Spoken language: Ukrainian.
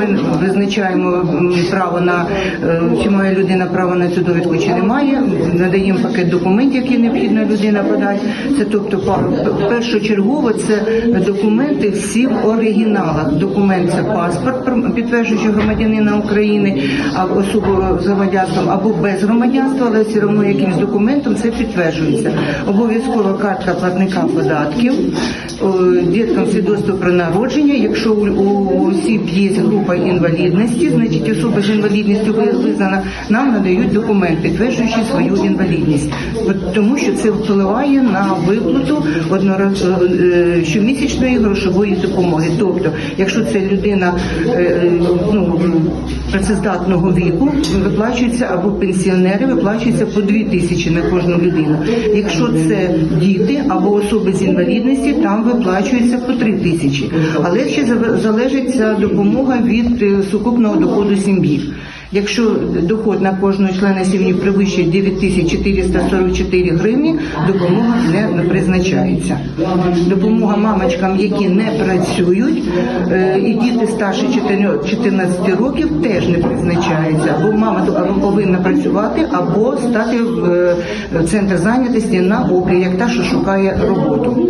ми визначаємо право на е, чи має людина право на цю довідку, чи не має. Надаємо пакет документів, які необхідно людина подати. Це тобто першочергово це документи всі в оригіналах. Документ це паспорт, підтверджуючи громадянина України, а особу з громадянством або без громадянства, але все одно якимсь документом це підтверджується. Обов'язкова картка платника податків, е, діткам свідоцтво про народження. Якщо у осіб є група інвалідності, значить особа з інвалідністю визнана, нам надають документ, підтверджуючи свою інвалідність, тому що це впливає на виплату однораз е, е, щомісячної грошової допомоги. Тобто, якщо це людина е, ну, працездатного віку, виплачується або пенсіонери виплачуються по 2 тисячі на кожну людину. Якщо це діти або особи з інвалідності, там виплачується по 3 тисячі. Але ще залежить ця допомога від е, сукупного доходу сім'ї. Якщо доход на кожного члена сім'ї перевищує 9444 гривні, допомога не призначається. Допомога мамочкам, які не працюють, е, і діти старше 14 14 років теж не призначається. Або мама повинна працювати, або стати в е, центр зайнятості на облік, як та, що шукає роботу.